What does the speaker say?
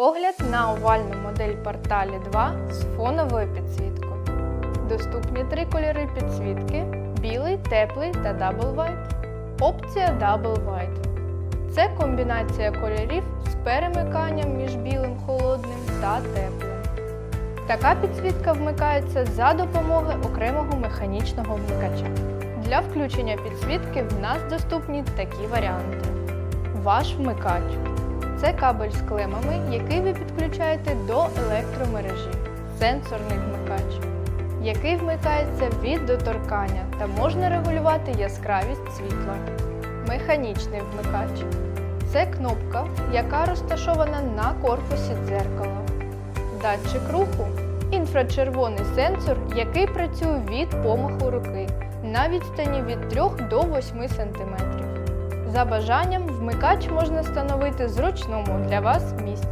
Огляд на овальну модель Порталі 2 з фоновою підсвіткою. Доступні три кольори підсвітки: білий, теплий та Double White. Опція Double White. Це комбінація кольорів з перемиканням між білим холодним та теплим. Така підсвітка вмикається за допомогою окремого механічного вмикача. Для включення підсвітки в нас доступні такі варіанти. Ваш вмикач це кабель з клемами, який ви підключаєте до електромережі. Сенсорний вмикач, який вмикається від доторкання та можна регулювати яскравість світла. Механічний вмикач це кнопка, яка розташована на корпусі дзеркала. Датчик руху інфрачервоний сенсор, який працює від помаху руки на відстані від 3 до 8 см. За бажанням вмикач можна встановити зручному для вас місці.